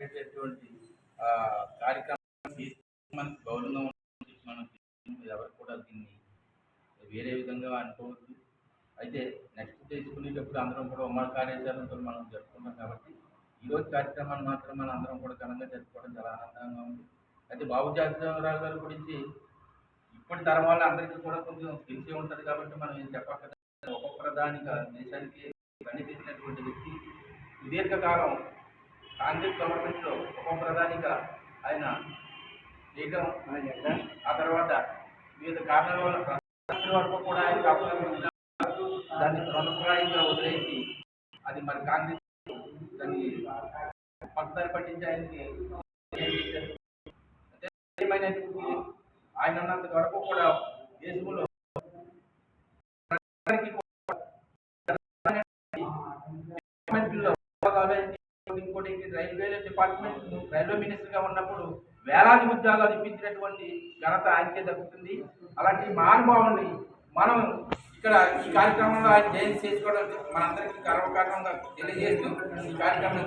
పెట్టేటువంటి ఆ, కార్యక్రమం మనకి గౌరవంగా ఉంటుంది మనం ఎవరు కూడా దీన్ని వేరే విధంగా అనుకోవద్దు. అయితే నెక్స్ట్ చేసుకునేటప్పుడు అందరం కూడా ఉమ్మడి కార్యాచరణతో మనం జరుపుకుంటాం కాబట్టి ఈ రోజు కార్యక్రమాన్ని మాత్రం మనం అందరం కూడా ఘనంగా జరుపుకోవడం చాలా ఆనందంగా ఉంది. అయితే బాబు జాతీయరావు గారి గురించి ఇప్పటి తరం వాళ్ళ అందరికీ కూడా కొంచెం తెలిసే ఉంటుంది కాబట్టి మనం ఏం చెప్పక ఒక ప్రధానిగా దేశానికి పని వ్యక్తి సుదీర్ఘకాలం కాంగ్రెస్ గవర్నమెంట్లో ఉప ప్రధానిగా ఆయన చేయటం ఆ తర్వాత వివిధ కారణాల వల్ల వరకు కూడా ఆయన దాన్ని తృణప్రాయంగా వదిలేసి అది మరి కాంగ్రెస్ దాన్ని పక్కదారి పట్టించి ఆయనకి ఏమైనటువంటి ఆయన ఉన్నంత వరకు కూడా దేశంలో ప్రజలకి కూడా డిపార్ట్మెంట్లో ఉద్యోగాలు ఏంటి, ఇంకోటి రైల్వే డిపార్ట్మెంట్ రైల్వే మినిస్టర్గా ఉన్నప్పుడు వేలాది ఉద్యోగాలు ఇప్పించినటువంటి ఘనత ఆయనకే దక్కుతుంది. అలాంటి మహానుభావుని మనం ఇక్కడ ఈ కార్యక్రమంలో ఆయన జయంతి చేసుకోవడం మనందరికీ గర్వకారణంగా తెలియజేస్తూ ఈ కార్యక్రమం